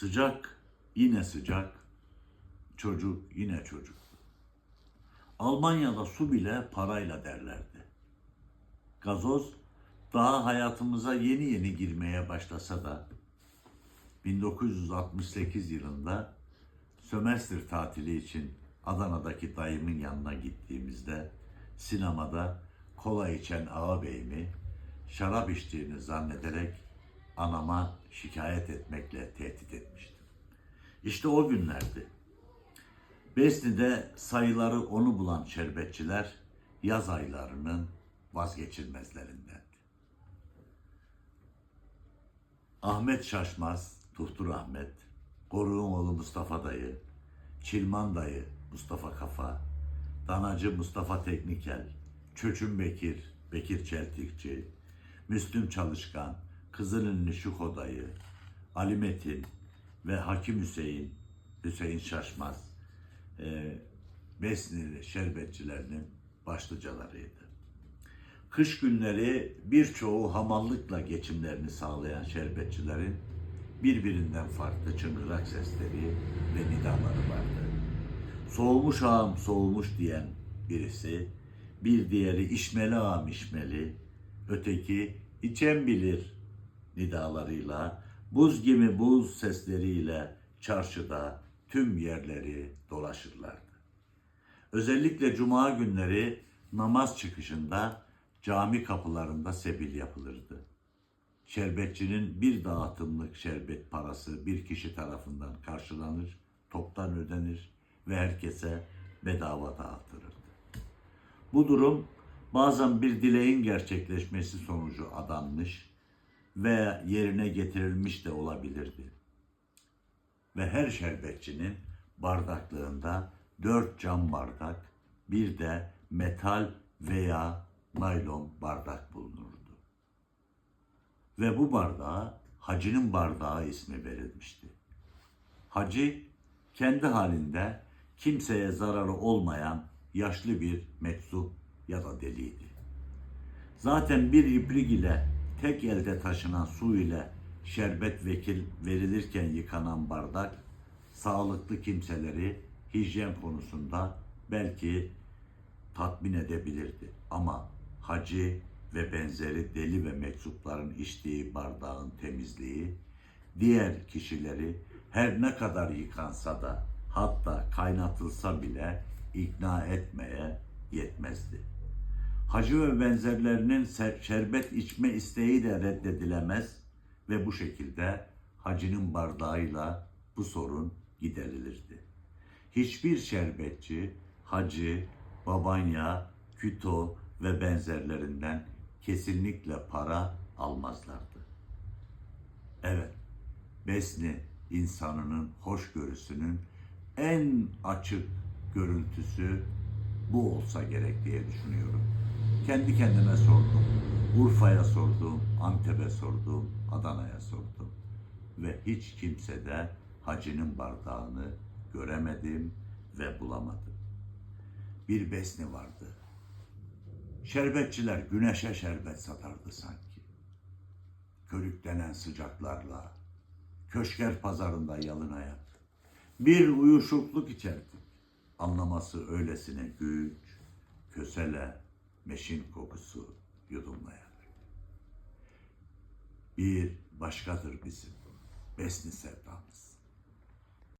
Sıcak yine sıcak, çocuk yine çocuk. Almanya'da su bile parayla derlerdi. Gazoz daha hayatımıza yeni yeni girmeye başlasa da 1968 yılında sömestr tatili için Adana'daki dayımın yanına gittiğimizde sinemada kola içen ağabeyimi şarap içtiğini zannederek anama şikayet etmekle tehdit etmiştim. İşte o günlerdi. Besni'de sayıları onu bulan şerbetçiler yaz aylarının vazgeçilmezlerindendi. Ahmet Şaşmaz, Tuhtur Ahmet, Koruğumoğlu Mustafa Dayı, Çilman Dayı Mustafa Kafa, Danacı Mustafa Teknikel, Çöçün Bekir, Bekir Çeltikçi, Müslüm Çalışkan, Kızılınlı Şuko Dayı, Ali Metin ve Hakim Hüseyin, Hüseyin Şaşmaz, e, Besnili şerbetçilerinin başlıcalarıydı. Kış günleri birçoğu hamallıkla geçimlerini sağlayan şerbetçilerin birbirinden farklı çıngırak sesleri ve nidaları vardı. Soğumuş ağam soğumuş diyen birisi, bir diğeri içmeli ağam içmeli, öteki içen bilir nidalarıyla, buz gibi buz sesleriyle çarşıda tüm yerleri dolaşırlardı. Özellikle cuma günleri namaz çıkışında cami kapılarında sebil yapılırdı. Şerbetçinin bir dağıtımlık şerbet parası bir kişi tarafından karşılanır, toptan ödenir ve herkese bedava dağıtılırdı. Bu durum bazen bir dileğin gerçekleşmesi sonucu adanmış ve yerine getirilmiş de olabilirdi. Ve her şerbetçinin bardaklığında dört cam bardak, bir de metal veya naylon bardak bulunurdu. Ve bu bardağa hacının bardağı ismi verilmişti. Hacı kendi halinde kimseye zararı olmayan yaşlı bir meczup ya da deliydi. Zaten bir iplik ile tek elde taşınan su ile şerbet vekil verilirken yıkanan bardak sağlıklı kimseleri hijyen konusunda belki tatmin edebilirdi. Ama hacı ve benzeri deli ve meczupların içtiği bardağın temizliği diğer kişileri her ne kadar yıkansa da hatta kaynatılsa bile ikna etmeye yetmezdi. Hacı ve benzerlerinin şerbet içme isteği de reddedilemez ve bu şekilde hacının bardağıyla bu sorun giderilirdi. Hiçbir şerbetçi, hacı, babanya, küto ve benzerlerinden kesinlikle para almazlardı. Evet, Besni insanının hoşgörüsünün en açık görüntüsü bu olsa gerek diye düşünüyorum. Kendi kendime sordum. Urfa'ya sordum, Antep'e sordum, Adana'ya sordum. Ve hiç kimse de hacının bardağını göremedim ve bulamadım. Bir besni vardı. Şerbetçiler güneşe şerbet satardı sanki. Körüklenen sıcaklarla, köşker pazarında yalın ayak. Bir uyuşukluk içerdik. Anlaması öylesine güç, kösele, meşin kokusu yudumlayarak. Bir başkadır bizim besni sevdamız.